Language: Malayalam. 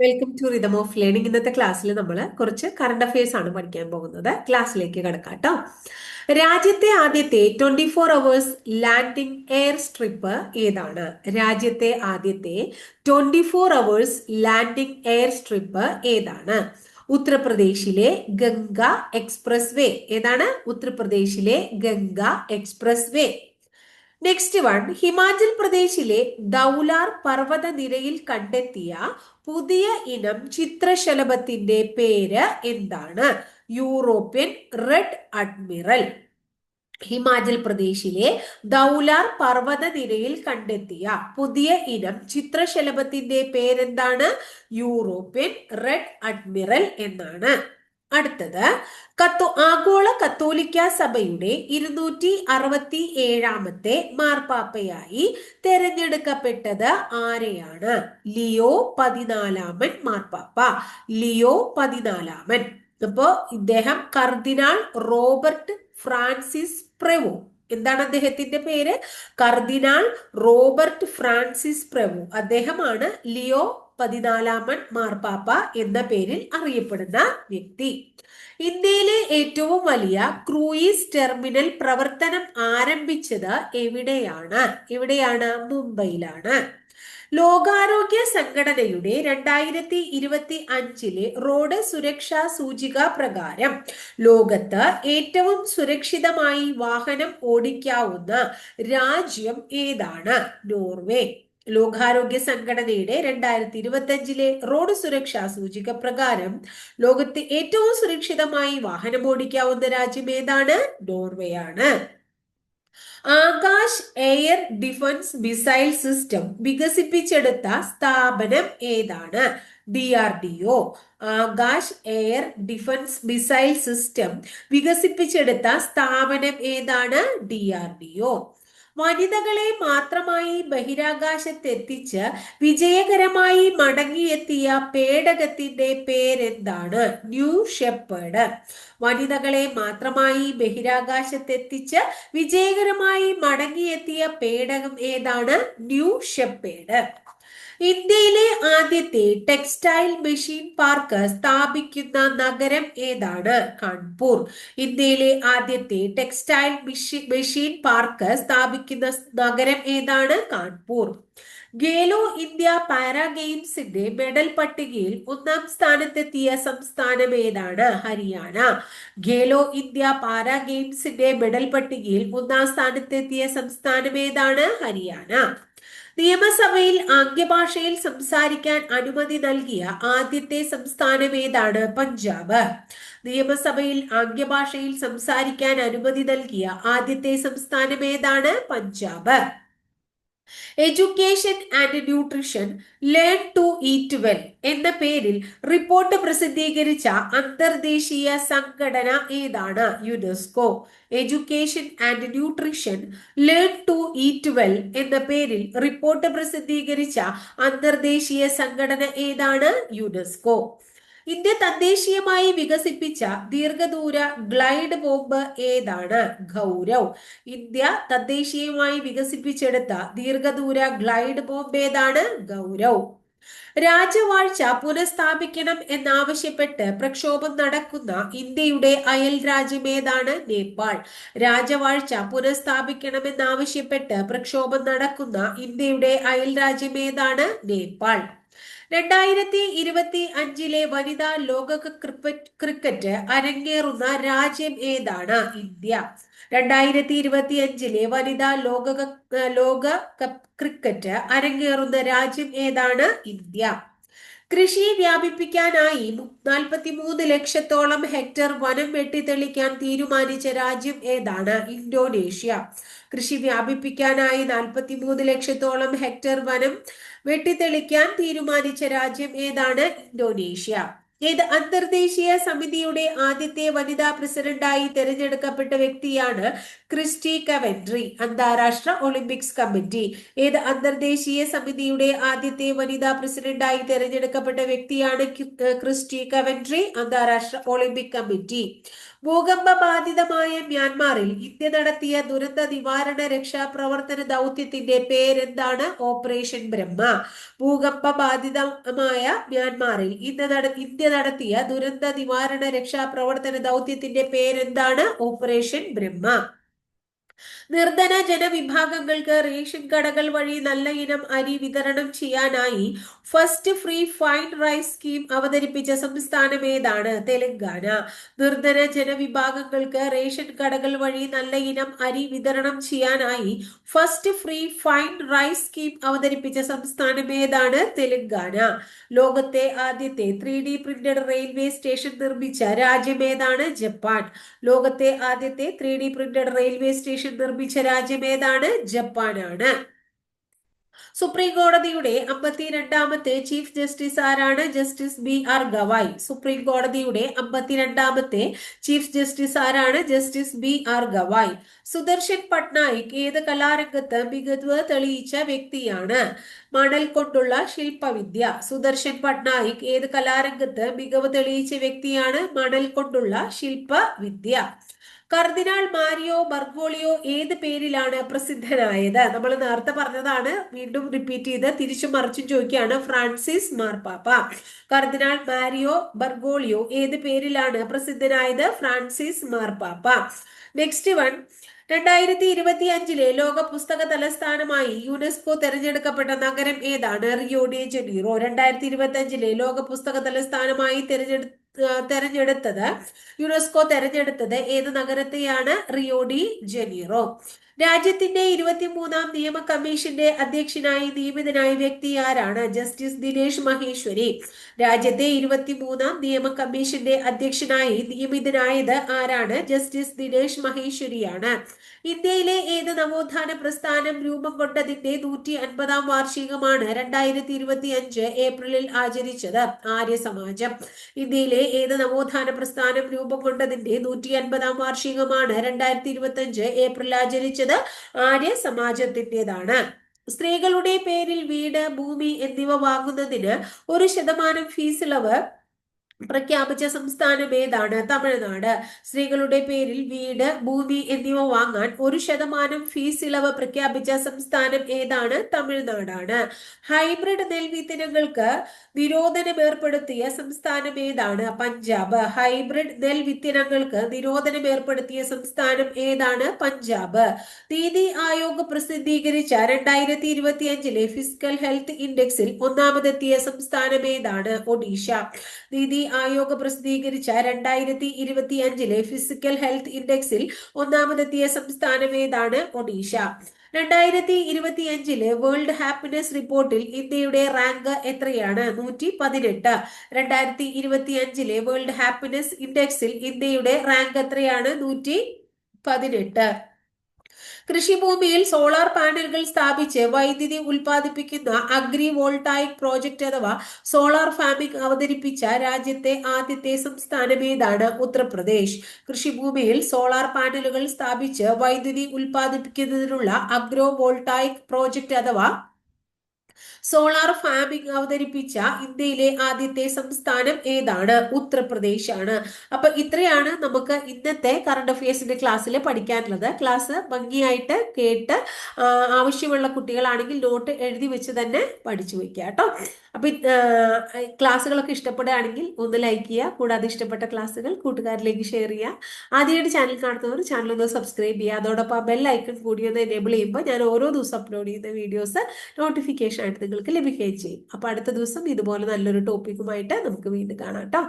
Welcome to rhythm of learning ഇന്നത്തെ ക്ലാസ്സിൽ നമ്മൾ കുറച്ച് കറണ്ട് അഫയേഴ്സ് ആണ് പഠിക്കാൻ പോകുന്നത്. ക്ലാസ്സിലേക്ക് കിടക്കാം കേട്ടോ രാജ്യത്തെ ആദ്യത്തെ twenty four hours landing airstrip ഏതാണ്? രാജ്യത്തെ ആദ്യത്തെ twenty four hours landing airstrip ഏതാണ്? ഉത്തർപ്രദേശിലെ ഗംഗ എക്സ്പ്രസ് വേ ഏതാണ്? ഉത്തർപ്രദേശിലെ Ganga expressway next one Himachal പ്രദേശിലെ ദൗലാർ പർവത നിരയിൽ കണ്ടെത്തിയ പുതിയ ഇനം ചിത്രശലഭത്തിന്റെ പേര് എന്താണ്? European red admiral. ഹിമാചൽ പ്രദേശിലെ ദൗലാർ പർവത നിരയിൽ കണ്ടെത്തിയ പുതിയ ഇനം ചിത്രശലഭത്തിന്റെ പേരെന്താണ്? യൂറോപ്യൻ റെഡ് അഡ്മിറൽ എന്നാണ്. അടുത്തത് കത്തോ ആഗോള കത്തോലിക്ക സഭയുടെ ഇരുന്നൂറ്റി അറുപത്തി ഏഴാമത്തെ മാർപ്പാപ്പയായി തെരഞ്ഞെടുക്കപ്പെട്ടത് ആരെയാണ്? ലിയോ പതിനാലാമൻ മാർപ്പാപ്പ. ലിയോ പതിനാലാമൻ. അപ്പോ ഇദ്ദേഹം കർദിനാൾ റോബർട്ട് ഫ്രാൻസിസ് പ്രവോ. എന്താണ് അദ്ദേഹത്തിന്റെ പേര്? കർദിനാൾ റോബർട്ട് ഫ്രാൻസിസ് പ്രവു. അദ്ദേഹമാണ് ലിയോ പതിനാലാമൻ മാർപ്പാപ്പ എന്ന പേരിൽ അറിയപ്പെടുന്ന വ്യക്തി. ഇന്ത്യയിലെ ഏറ്റവും വലിയ ക്രൂയിസ് ടെർമിനൽ പ്രവർത്തനം ആരംഭിച്ചത് എവിടെയാണ്? എവിടെയാണ്? മുംബൈയിലാണ്. ലോകാരോഗ്യ സംഘടനയുടെ രണ്ടായിരത്തി ഇരുപത്തി അഞ്ചിലെ റോഡ് സുരക്ഷാ സൂചിക പ്രകാരം ലോകത്ത് ഏറ്റവും സുരക്ഷിതമായി വാഹനം ഓടിക്കാവുന്ന രാജ്യം ഏതാണ്? നോർവേ. ലോകാരോഗ്യ സംഘടനയുടെ രണ്ടായിരത്തി ഇരുപത്തി അഞ്ചിലെ റോഡ് സുരക്ഷാ സൂചിക പ്രകാരം ലോകത്ത് ഏറ്റവും സുരക്ഷിതമായി വാഹനം ഓടിക്കാവുന്ന രാജ്യം ഏതാണ്? നോർവേ ആണ് Akash air defence missile system വികസിപ്പിച്ചെടുത്ത സ്ഥാപനം ഏതാണ്? D R D O. Akash air defence missile system വികസിപ്പിച്ചെടുത്ത സ്ഥാപനം ഏതാണ്? D R D O. വനിതകളെ മാത്രമായി ബഹിരാകാശത്തെത്തിച്ച് വിജയകരമായി മടങ്ങിയെത്തിയ പേടകത്തിന്റെ പേരെന്താണ്? New Shepard. വനിതകളെ മാത്രമായി ബഹിരാകാശത്തെത്തിച്ച് വിജയകരമായി മടങ്ങിയെത്തിയ പേടകം ഏതാണ്? New Shepard. ഇന്ത്യയിലെ ആദ്യത്തെ ടെക്സ്റ്റൈൽ മെഷീൻ പാർക്ക് സ്ഥാപിക്കുന്ന നഗരം ഏതാണ്? കാൺപൂർ. ഇന്ത്യയിലെ ആദ്യത്തെ ടെക്സ്റ്റൈൽ മെഷീൻ പാർക്ക് സ്ഥാപിക്കുന്ന നഗരം ഏതാണ്? കാൺപൂർ. ഗേലോ ഇന്ത്യ പാരാ ഗെയിംസിന്റെ മെഡൽ പട്ടികയിൽ ഒന്നാം സ്ഥാനത്തെത്തിയ സംസ്ഥാനം ഏതാണ്? ഹരിയാന. ഗേലോ ഇന്ത്യ പാരാ ഗെയിംസിന്റെ മെഡൽ പട്ടികയിൽ ഒന്നാം സ്ഥാനത്തെത്തിയ സംസ്ഥാനം ഏതാണ്? ഹരിയാന. നിയമസഭയിൽ ആംഗ്യഭാഷയിൽ സംസാരിക്കാൻ അനുമതി നൽകിയ ആദ്യത്തെ സംസ്ഥാനം ഏതാണ്? പഞ്ചാബ്. നിയമസഭയിൽ ആംഗ്യഭാഷയിൽ സംസാരിക്കാൻ അനുമതി നൽകിയ ആദ്യത്തെ സംസ്ഥാനം ഏതാണ്? Punjab. Education and nutrition learn to eat well എന്ന പേരിൽ റിപ്പോർട്ട് പ്രസിദ്ധീകരിച്ച അന്തർദേശീയ സംഘടന ഏതാണ്? UNESCO education and nutrition learn to eat well എന്ന പേരിൽ റിപ്പോർട്ട് പ്രസിദ്ധീകരിച്ച അന്തർദേശീയ സംഘടന ഏതാണ്? യുനെസ്കോ ഇന്ത്യ തദ്ദേശീയമായി വികസിപ്പിച്ച ദീർഘദൂര ഗ്ലൈഡ് ബോംബ് ഏതാണ്? ഗൗരവ്. ഇന്ത്യ തദ്ദേശീയമായി വികസിപ്പിച്ചെടുത്ത ദീർഘദൂര ഗ്ലൈഡ് ബോംബ് ഏതാണ്? ഗൗരവ്. രാജവാഴ്ച പുനഃസ്ഥാപിക്കണം എന്നാവശ്യപ്പെട്ട് പ്രക്ഷോഭം നടക്കുന്ന ഇന്ത്യയുടെ അയൽ രാജ്യം ഏതാണ്? നേപ്പാൾ. രാജവാഴ്ച പുനഃസ്ഥാപിക്കണം എന്നാവശ്യപ്പെട്ട് പ്രക്ഷോഭം നടക്കുന്ന ഇന്ത്യയുടെ അയൽ രാജ്യം ഏതാണ്? നേപ്പാൾ. രണ്ടായിരത്തി ഇരുപത്തി അഞ്ചിലെ വനിതാ ലോകകപ്പ് ക്രിക്കറ്റ് അരങ്ങേറുന്ന രാജ്യം ഏതാണ്? ഇന്ത്യ. രണ്ടായിരത്തി ഇരുപത്തി അഞ്ചിലെ വനിതാ ലോക ലോക കപ്പ് ക്രിക്കറ്റ് അരങ്ങേറുന്ന രാജ്യം ഏതാണ്? ഇന്ത്യ. കൃഷി വ്യാപിപ്പിക്കാനായി നാൽപ്പത്തി മൂന്ന് ലക്ഷത്തോളം ഹെക്ടർ വനം വെട്ടിത്തെളിക്കാൻ തീരുമാനിച്ച രാജ്യം ഏതാണ്? ഇന്തോനേഷ്യ. കൃഷി വ്യാപിപ്പിക്കാനായി നാൽപ്പത്തി മൂന്ന് ലക്ഷത്തോളം ഹെക്ടർ വനം വെട്ടിത്തെളിക്കാൻ തീരുമാനിച്ച രാജ്യം ഏതാണ്? ഇന്തോനേഷ്യ. ഏത് അന്തർദേശീയ സമിതിയുടെ ആദ്യത്തെ വനിതാ പ്രസിഡന്റായി തെരഞ്ഞെടുക്കപ്പെട്ട വ്യക്തിയാണ് ക്രിസ്റ്റി കവൻട്രി അന്താരാഷ്ട്ര ഒളിമ്പിക്സ് കമ്മിറ്റി. ഏത് അന്തർദേശീയ സമിതിയുടെ ആദ്യത്തെ വനിതാ പ്രസിഡന്റായി തെരഞ്ഞെടുക്കപ്പെട്ട വ്യക്തിയാണ് ക്രിസ്റ്റി കവൻട്രി അന്താരാഷ്ട്ര ഒളിമ്പിക് കമ്മിറ്റി. ഭൂകമ്പ ബാധിതമായ മ്യാൻമാറിൽ ഇന്ത്യ നടത്തിയ ദുരന്ത നിവാരണ രക്ഷാപ്രവർത്തന ദൗത്യത്തിന്റെ പേരെന്താണ്? ഓപ്പറേഷൻ ബ്രഹ്മ. ഭൂകമ്പ ബാധിതമായ മ്യാൻമാറിൽ ഇന്ത്യ നടത്തിയ ദുരന്ത നിവാരണ രക്ഷാപ്രവർത്തന ദൗത്യത്തിന്റെ പേരെന്താണ്? ഓപ്പറേഷൻ ബ്രഹ്മ നിർധന ജനവിഭാഗങ്ങൾക്ക് റേഷൻ കടകൾ വഴി നല്ല ഇനം അരി വിതരണം ചെയ്യാനായി first free fine rice scheme അവതരിപ്പിച്ച സംസ്ഥാനം ഏതാണ്? തെലങ്കാന. നിർധന ജനവിഭാഗങ്ങൾക്ക് റേഷൻ കടകൾ വഴി നല്ല ഇനം അരി വിതരണം ചെയ്യാനായി first free fine rice scheme അവതരിപ്പിച്ച സംസ്ഥാനം ഏതാണ്? തെലങ്കാന. ലോകത്തെ ആദ്യത്തെ three D printed railway station നിർമ്മിച്ച രാജ്യം ഏതാണ്? ജപ്പാൻ. ലോകത്തെ ആദ്യത്തെ three D printed railway station നിർമ്മിച്ച രാജ്യം ഏതാണ്? ജപ്പാനാണ്. സുപ്രീം കോടതിയുടെ അമ്പത്തിരണ്ടാമത്തെ ചീഫ് ജസ്റ്റിസ് ആരാണ്? Justice B R Gavai. Supreme കോടതിയുടെ അമ്പത്തിരണ്ടാമത്തെ ചീഫ് ജസ്റ്റിസ് ആരാണ്? Justice B R Gavai. Sudarshan Patnaik ഏത് കലാരംഗത്ത് മികവ് തെളിയിച്ച വ്യക്തിയാണ്? മണൽ കൊണ്ടുള്ള ശില്പവിദ്യ. സുദർശൻ പട്നായിക് ഏത് കലാരംഗത്ത് മികവ് തെളിയിച്ച വ്യക്തിയാണ്? മണൽ കൊണ്ടുള്ള ശില്പവിദ്യ. കർദിനാൾ മാരിയോ ബർഗോളിയോ ഏത് പേരിലാണ് പ്രസിദ്ധനായത്? നമ്മൾ നേരത്തെ പറഞ്ഞതാണ് വീണ്ടും റിപ്പീറ്റ് ചെയ്ത് തിരിച്ചും മറിച്ചും ചോദിക്കുകയാണ് ഫ്രാൻസിസ് മാർപ്പാപ്പ കർദിനാൾ മാരിയോ ബർഗോളിയോ ഏത് പേരിലാണ് പ്രസിദ്ധനായത്? ഫ്രാൻസിസ് മാർപ്പാപ്പ നെക്സ്റ്റ് വൺ രണ്ടായിരത്തി ഇരുപത്തി അഞ്ചിലെ ലോക പുസ്തക തലസ്ഥാനമായി യുനെസ്കോ തിരഞ്ഞെടുക്കപ്പെട്ട നഗരം ഏതാണ്? Rio de Janeiro. രണ്ടായിരത്തി ഇരുപത്തി അഞ്ചിലെ ലോക പുസ്തക തലസ്ഥാനമായി തെരഞ്ഞെടു തെരഞ്ഞെടുത്തത്. യുനെസ്കോ തെരഞ്ഞെടുത്തത് ഏത് നഗരത്തെയാണ്? Rio de Janeiro. രാജ്യത്തിന്റെ ഇരുപത്തിമൂന്നാം നിയമ കമ്മീഷന്റെ അധ്യക്ഷനായി നിയമിതനായ വ്യക്തി ആരാണ്? ജസ്റ്റിസ് ദിനേഷ് മഹേശ്വരി. രാജ്യത്തെ ഇരുപത്തിമൂന്നാം നിയമ കമ്മീഷന്റെ അധ്യക്ഷനായി നിയമിതനായത് ആരാണ്? ജസ്റ്റിസ് ദിനേഷ് മഹേശ്വരിയാണ്. ഇന്ത്യയിലെ ഏത് നവോത്ഥാന പ്രസ്ഥാനം രൂപം കൊണ്ടതിന്റെ നൂറ്റി അൻപതാം വാർഷികമാണ് രണ്ടായിരത്തി ഇരുപത്തി അഞ്ച് ഏപ്രിലിൽ ആചരിച്ചത്? ആര്യ സമാജം ഇന്ത്യയിലെ ഏത് നവോത്ഥാന പ്രസ്ഥാനം രൂപം കൊണ്ടതിന്റെ നൂറ്റി അൻപതാം വാർഷികമാണ് രണ്ടായിരത്തി ഇരുപത്തി അഞ്ച് ഏപ്രിൽ ആചരിച്ചത്? ആര്യ സമാജത്തിന്റെതാണ് സ്ത്രീകളുടെ പേരിൽ വീട് ഭൂമി എന്നിവ വാങ്ങുന്നതിന് ഒരു ശതമാനം ഫീസ് ഇളവ് പ്രഖ്യാപിച്ച സംസ്ഥാനം ഏതാണ്? തമിഴ്നാട്. സ്ത്രീകളുടെ പേരിൽ വീട് ഭൂമി എന്നിവ വാങ്ങാൻ ഒരു ശതമാനം ഫീസ് ഇളവ് പ്രഖ്യാപിച്ച സംസ്ഥാനം ഏതാണ്? തമിഴ്നാടാണ്. ഹൈബ്രിഡ് നെൽവിത്തിനങ്ങൾക്ക് നിരോധനം ഏർപ്പെടുത്തിയ സംസ്ഥാനം ഏതാണ്? പഞ്ചാബ്. ഹൈബ്രിഡ് നെൽവിത്തിനങ്ങൾക്ക് നിരോധനം ഏർപ്പെടുത്തിയ സംസ്ഥാനം ഏതാണ്? പഞ്ചാബ്. നീതി ആയോഗ് പ്രസിദ്ധീകരിച്ച രണ്ടായിരത്തി ഇരുപത്തി അഞ്ചിലെ ഫിസിക്കൽ ഹെൽത്ത് ഇൻഡെക്സിൽ ഒന്നാമതെത്തിയ സംസ്ഥാനം ഏതാണ്? ഒഡീഷ. നീതി ആയോഗ് പ്രസിദ്ധീകരിച്ച രണ്ടായിരത്തി ഇരുപത്തി അഞ്ചിലെ ഫിസിക്കൽ ഹെൽത്ത് ഇൻഡെക്സിൽ ഒന്നാമതെത്തിയ സംസ്ഥാനം ഏതാണ്? ഒഡീഷ. രണ്ടായിരത്തി ഇരുപത്തി അഞ്ചിലെ വേൾഡ് ഹാപ്പിനെസ് റിപ്പോർട്ടിൽ ഇന്ത്യയുടെ റാങ്ക് എത്രയാണ്? നൂറ്റി പതിനെട്ട് രണ്ടായിരത്തി ഇരുപത്തി അഞ്ചിലെ വേൾഡ് ഹാപ്പിനെസ് ഇൻഡെക്സിൽ ഇന്ത്യയുടെ റാങ്ക് എത്രയാണ്? നൂറ്റി പതിനെട്ട് കൃഷിഭൂമിയിൽ സോളാർ പാനലുകൾ സ്ഥാപിച്ച് വൈദ്യുതി ഉൽപ്പാദിപ്പിക്കുന്ന അഗ്രി വോൾട്ടായിക് പ്രോജക്റ്റ് അഥവാ സോളാർ ഫാമിംഗ് അവതരിപ്പിച്ച രാജ്യത്തെ ആദ്യത്തെ സംസ്ഥാനം ഏതാണ്? ഉത്തർപ്രദേശ്. കൃഷിഭൂമിയിൽ സോളാർ പാനലുകൾ സ്ഥാപിച്ച് വൈദ്യുതി ഉൽപ്പാദിപ്പിക്കുന്നതിനുള്ള അഗ്രോ വോൾട്ടായിക് പ്രോജക്റ്റ് അഥവാ സോളാർ ഫാമിംഗ് അവതരിപ്പിച്ച ഇന്ത്യയിലെ ആദ്യത്തെ സംസ്ഥാനം ഏതാണ്? ഉത്തർപ്രദേശ് ആണ് അപ്പൊ ഇത്രയാണ് നമുക്ക് ഇന്നത്തെ കറണ്ട് അഫയേഴ്സിന്റെ ക്ലാസ്സിൽ പഠിക്കാനുള്ളത്. ക്ലാസ് ഭംഗിയായിട്ട് കേട്ട് ആവശ്യമുള്ള കുട്ടികളാണെങ്കിൽ നോട്ട് എഴുതി വെച്ച് തന്നെ പഠിച്ചു വെക്കുക കേട്ടോ. അപ്പൊ ക്ലാസ്സുകളൊക്കെ ഇഷ്ടപ്പെടുകയാണെങ്കിൽ ഒന്ന് ലൈക്ക് ചെയ്യുക. കൂടാതെ ഇഷ്ടപ്പെട്ട ക്ലാസ്സുകൾ കൂട്ടുകാരിലേക്ക് ഷെയർ ചെയ്യുക. ആദ്യമായിട്ട് ചാനൽ കാണുന്നവർ ചാനൽ ഒന്ന് സബ്സ്ക്രൈബ് ചെയ്യുക. അതോടൊപ്പം ആ ബെൽ ഐക്കൺ കൂടി ഒന്ന് എനേബിൾ ചെയ്യുമ്പോൾ ഞാൻ ഓരോ ദിവസം അപ്ലോഡ് ചെയ്യുന്ന വീഡിയോസ് നോട്ടിഫിക്കേഷൻ ആയിട്ട് നിങ്ങൾക്ക് ലഭിക്കുകയും ചെയ്യും. അപ്പോൾ അടുത്ത ദിവസം ഇതുപോലെ നല്ലൊരു ടോപ്പിക്കുമായിട്ട് നമുക്ക് വീണ്ടും കാണാം കേട്ടോ.